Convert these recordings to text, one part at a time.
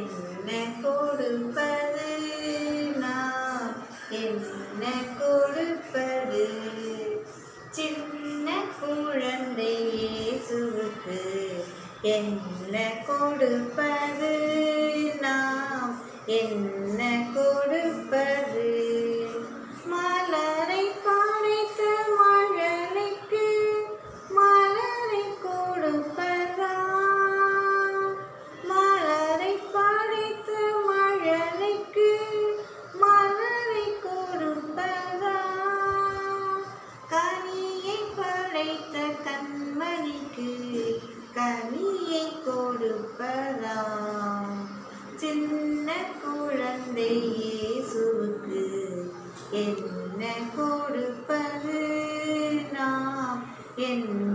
என்ன கொடுப்பது நான்? என்ன கொடுப்பது? சின்ன குழந்தை இயேசுவுக்கு என்ன கொடுப்பது நாம்? என்ன கொடுப்பது? மா படைத்த கண்மணிக்கு கனியை கொடுப்பதாம். சின்ன குழந்தை இயேசுவுக்கு என்ன கொடுப்பது நாம்? என்ன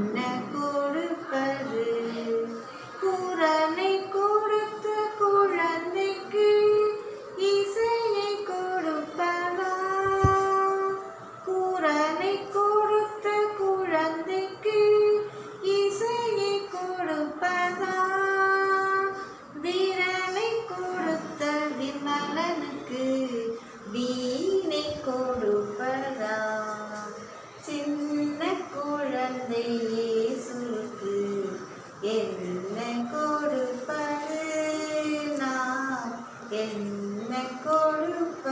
എന്നെ കൊടുക്കും